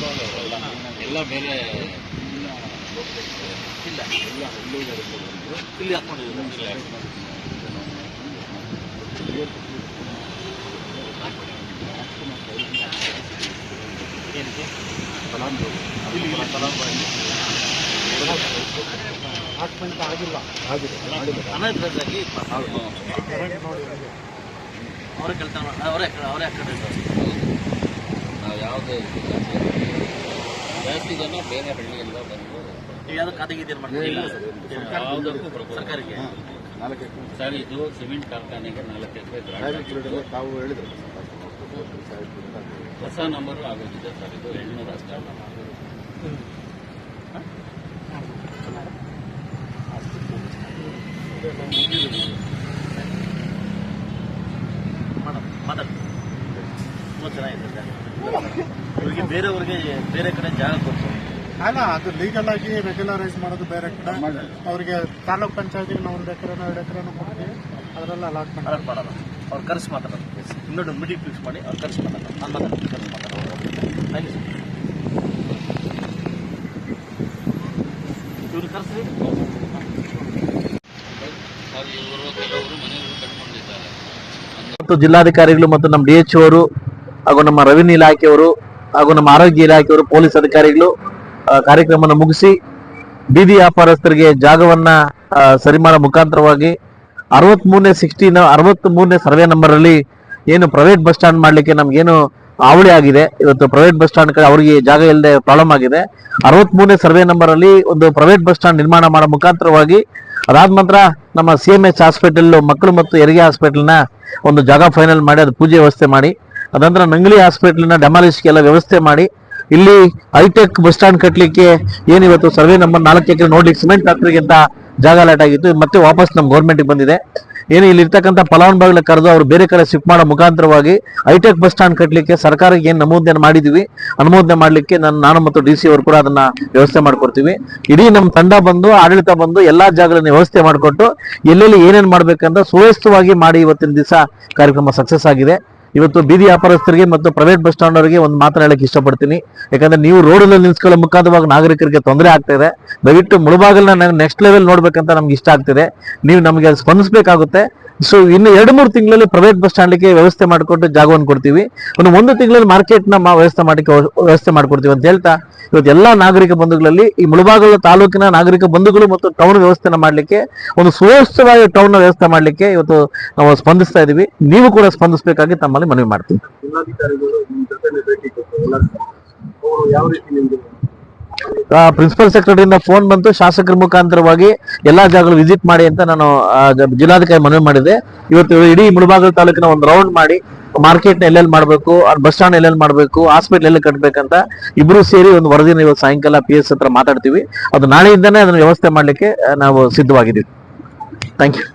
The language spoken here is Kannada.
ಎಲ್ಲ ಮೇಲೆ ಇಲ್ಲ ಇಲ್ಲಿ ಹಾಕೊಂಡಿದ್ದೀವಿ ಏನಕ್ಕೆ ಹಾಕ್ಮೆಂಟ್ ಆಗಿಲ್ಲ ಆಗಿದೆ ಅನಧಿಕೃತವಾಗಿ ಅವರೇ ಕೆಲಸ ಅವರೇ ಅವರೇ ನಾವು ಯಾವುದೇ ಜಾಸ್ತಿ ಜನ ಬೇರೆ ಹಳ್ಳಿಯಲ್ಲ ಬಂದು ಯಾವುದಕ್ಕೂ ಸರ್ಕಾರಕ್ಕೆ? ಸರ್ ಇದು ಸಿಮೆಂಟ್ ಕಾರ್ಖಾನೆಗೆ ನಾಲ್ಕು ಎಕರೆ ತಾವು ಹೇಳಿದ್ರು. ಹೊಸ ನಂಬರು ಆಗೋದಿದೆ ಸರ್ ಇದು ಎಂಟುನೂರ ಅಷ್ಟೇ ತುಂಬ ಚೆನ್ನಾಗಿದೆ ಜಾಗ. ಇವ್ರಿಗೆ ಬೇರೆಯವ್ರಿಗೆ ಬೇರೆ ಕಡೆ ಜಾಗ ಅಲ್ಲ ಅದು ಲೀಗಲ್ ಆಗಿ ರೆಗ್ಯುಲರೈಸ್ ಮಾಡೋದು ಬೇರೆ ಕಡೆ. ಅವರಿಗೆ ತಾಲೂಕ್ ಪಂಚಾಯತಿಗೆ ನಾವು ಒಂದು ಎಕರೆನೋ ಎರಡು ಎಕರೆನೋ ಕೊಡ್ತೀವಿ. ಅದರಲ್ಲಿ ಅಲಾಟ್ಮೆಂಟ್ ಅಲರ್ಟ್ ಮಾಡೋಣ ಅವ್ರು ಖರ್ಚು ಮಾತಾಡೋದು. ಇನ್ನೊಂದು ಮೀಟಿಂಗ್ ಫಿಕ್ಸ್ ಮಾಡಿ ಅವ್ರು ಖರ್ಚು ಸರ್ ಇವ್ರು ಕರೆಸಿ ಸರ್ ಇವರು ಕೆಲವರು ಮನೆಯವರು ಕಟ್ಕೊಂಡಿದ್ದಾರೆ. ಮತ್ತು ಜಿಲ್ಲಾಧಿಕಾರಿಗಳು ಮತ್ತು ನಮ್ಮ ಡಿ ಎಚ್ ಅವರು ಹಾಗೂ ನಮ್ಮ ರೆವಿನ್ಯೂ ಇಲಾಖೆಯವರು ಹಾಗೂ ನಮ್ಮ ಆರೋಗ್ಯ ಇಲಾಖೆಯವರು ಪೊಲೀಸ್ ಅಧಿಕಾರಿಗಳು ಕಾರ್ಯಕ್ರಮವನ್ನು ಮುಗಿಸಿ ಬೀದಿ ವ್ಯಾಪಾರಸ್ಥರಿಗೆ ಜಾಗವನ್ನ ಆ, ಸರಿ ಮಾಡೋ ಮುಖಾಂತರವಾಗಿ ಅರವತ್ ಮೂರನೇ ಸಿಕ್ಸ್ಟೀನ್ ಅರವತ್ ಮೂರನೇ ಸರ್ವೆ ನಂಬರ್ ಅಲ್ಲಿ ಏನು ಪ್ರೈವೇಟ್ ಬಸ್ ಸ್ಟ್ಯಾಂಡ್ ಮಾಡ್ಲಿಕ್ಕೆ ನಮ್ಗೇನು ಅವಳಿ ಆಗಿದೆ. ಇವತ್ತು ಪ್ರೈವೇಟ್ ಬಸ್ ಸ್ಟ್ಯಾಂಡ್ ಕಡೆ ಅವರಿಗೆ ಜಾಗ ಇಲ್ಲದೆ ಪ್ರಾಬ್ಲಮ್ ಆಗಿದೆ. ಅರವತ್ ಮೂರನೇ ಸರ್ವೆ ನಂಬರ್ ಅಲ್ಲಿ ಒಂದು ಪ್ರೈವೇಟ್ ಬಸ್ ಸ್ಟ್ಯಾಂಡ್ ನಿರ್ಮಾಣ ಮಾಡೋ ಮುಖಾಂತರವಾಗಿ ಅದಾದ ನಂತರ ನಮ್ಮ ಸಿ ಎಂ ಎಚ್ ಹಾಸ್ಪಿಟಲ್ ಮಕ್ಕಳು ಮತ್ತು ಹೆರಿಗೆ ಹಾಸ್ಪಿಟಲ್ನ ಒಂದು ಜಾಗ ಫೈನಲ್ ಮಾಡಿ ಅದು ಪೂಜೆ ವ್ಯವಸ್ಥೆ ಮಾಡಿ ಅದಂತರ ನಂಗ್ಲಿ ಹಾಸ್ಪಿಟ್ಲಿನ ಡೆಮಾಲಿಷ್ಗೆಲ್ಲ ವ್ಯವಸ್ಥೆ ಮಾಡಿ, ಇಲ್ಲಿ ಹೈಟೆಕ್ ಬಸ್ ಸ್ಟ್ಯಾಂಡ್ ಕಟ್ಟಲಿಕ್ಕೆ ಏನಿವತ್ತು ಸರ್ವೆ ನಂಬರ್ ನಾಲ್ಕು ಎಕರೆ ನೋಡ್ಲಿಕ್ಕೆ ಸಿಮೆಂಟ್ ಫ್ಯಾಕ್ಟ್ರಿಗಿಂತ ಜಾಗ ಲಾಟ್ ಆಗಿತ್ತು. ಮತ್ತೆ ವಾಪಸ್ ನಮ್ಮ ಗೌರ್ಮೆಂಟ್ಗೆ ಬಂದಿದೆ. ಏನು ಇಲ್ಲಿ ಇರ್ತಕ್ಕಂಥ ಫಲಾನುಭವಿಗಳ ಕರೆದು ಅವ್ರು ಬೇರೆ ಕಡೆ ಶಿಫ್ಟ್ ಮಾಡೋ ಮುಖಾಂತರವಾಗಿ ಹೈಟೆಕ್ ಬಸ್ ಸ್ಟ್ಯಾಂಡ್ ಕಟ್ಟಲಿಕ್ಕೆ ಸರ್ಕಾರಕ್ಕೆ ಏನು ನಮೂದನೆ ಮಾಡಿದ್ವಿ, ಅನುಮೋದನೆ ಮಾಡಲಿಕ್ಕೆ ನಾನು ನಾನು ಮತ್ತು ಡಿ ಸಿ ಅವರು ಕೂಡ ಅದನ್ನ ವ್ಯವಸ್ಥೆ ಮಾಡ್ಕೊಡ್ತೀವಿ. ಇಡೀ ನಮ್ಮ ತಂಡ ಬಂದು, ಆಡಳಿತ ಬಂದು ಎಲ್ಲಾ ಜಾಗಗಳನ್ನು ವ್ಯವಸ್ಥೆ ಮಾಡಿಕೊಟ್ಟು ಎಲ್ಲೆಲ್ಲಿ ಏನೇನು ಮಾಡ್ಬೇಕಂತ ಸುವ್ಯವಸ್ಥವಾಗಿ ಮಾಡಿ ಇವತ್ತಿನ ದಿವಸ ಕಾರ್ಯಕ್ರಮ ಸಕ್ಸಸ್ ಆಗಿದೆ. ಇವತ್ತು ಬೀದಿ ವ್ಯಾಪಾರಸ್ಥರಿಗೆ ಮತ್ತು ಪ್ರೈವೇಟ್ ಬಸ್ ಸ್ಟ್ಯಾಂಡ್ ಅವರಿಗೆ ಒಂದು ಮಾತನ್ನ ಹೇಳಕ್ಕೆ ಇಷ್ಟಪಡ್ತೀನಿ. ಯಾಕಂದ್ರೆ ನೀವು ರೋಡಲ್ಲಿ ನಿಲ್ಸ್ಕೊಳ್ಳೋ ಮುಖಾಂತರವಾಗಿ ನಾಗರಿಕರಿಗೆ ತೊಂದರೆ ಆಗ್ತಾ ಇದೆ. ದಯವಿಟ್ಟು ಮುಳುಬಾಗಲ್ನ ನೆಕ್ಸ್ಟ್ ಲೆವೆಲ್ ನೋಡ್ಬೇಕಂತ ನಮ್ಗೆ ಇಷ್ಟ ಆಗ್ತಿದೆ. ನೀವು ನಮಗೆ ಸ್ಪಂದಿಸಬೇಕಾಗುತ್ತೆ. ಸೊ ಇನ್ನು ಎರಡು ಮೂರು ತಿಂಗಳಲ್ಲಿ ಪ್ರೈವೇಟ್ ಬಸ್ ಸ್ಟ್ಯಾಂಡ್ಗೆ ವ್ಯವಸ್ಥೆ ಮಾಡಿಕೊಟ್ಟು ಜಾಗವನ್ನು ಕೊಡ್ತೀವಿ. ಒಂದು ಒಂದು ತಿಂಗಳಲ್ಲಿ ಮಾರ್ಕೆಟ್ನ ವ್ಯವಸ್ಥೆ ಮಾಡಿ ವ್ಯವಸ್ಥೆ ಮಾಡ್ಕೊಡ್ತೀವಿ ಅಂತ ಹೇಳ್ತಾ, ಇವತ್ತು ಎಲ್ಲಾ ನಾಗರಿಕ ಬಂಧುಗಳಲ್ಲಿ, ಈ ಮುಳಬಾಗಲು ತಾಲೂಕಿನ ನಾಗರಿಕ ಬಂಧುಗಳು ಮತ್ತು ಟೌನ್ ವ್ಯವಸ್ಥೆನ ಮಾಡ್ಲಿಕ್ಕೆ, ಒಂದು ಸುವ್ಯವಸ್ಥಿತವಾಗಿ ಟೌನ್ ವ್ಯವಸ್ಥೆ ಮಾಡ್ಲಿಕ್ಕೆ ಇವತ್ತು ನಾವು ಸ್ಪಂದಿಸ್ತಾ ಇದೀವಿ. ನೀವು ಕೂಡ ಸ್ಪಂದಿಸಬೇಕಾಗಿ ತಮ್ಮಲ್ಲಿ ಮನವಿ ಮಾಡ್ತೀನಿ ಪ್ರಿನ್ಸಿಪಲ್ ಸೆಕ್ರೆಟರಿಯಿಂದ ಫೋನ್ ಬಂತು. ಶಾಸಕರ ಮುಖಾಂತರವಾಗಿ ಎಲ್ಲಾ ಜಾಗಗಳು ವಿಸಿಟ್ ಮಾಡಿ ಅಂತ ನಾನು ಜಿಲ್ಲಾಧಿಕಾರಿ ಮನವಿ ಮಾಡಿದೆ. ಇವತ್ತು ಇಡೀ ಮುಳಬಾಗಲ ತಾಲೂಕಿನ ಒಂದು ರೌಂಡ್ ಮಾಡಿ ಮಾರ್ಕೆಟ್ ಎಲ್ಲೆಲ್ಲಿ ಮಾಡಬೇಕು ಬಸ್ ಸ್ಟ್ಯಾಂಡ್ ಎಲ್ಲೆಲ್ಲಿ ಮಾಡಬೇಕು ಹಾಸ್ಪಿಟಲ್ ಎಲ್ಲಿ ಕಟ್ಟಬೇಕಂತ ಇಬ್ರು ಸೇರಿ ಒಂದು ವರದಿನ ಇವತ್ತು ಸಾಯಂಕಾಲ ಪಿ ಎಸ್ ಹತ್ರ ಮಾತಾಡ್ತೀವಿ. ಅದು ನಾಳೆಯಿಂದನೇ ಅದನ್ನು ವ್ಯವಸ್ಥೆ ಮಾಡ್ಲಿಕ್ಕೆ ನಾವು ಸಿದ್ಧವಾಗಿದ್ದೀವಿ. Thank you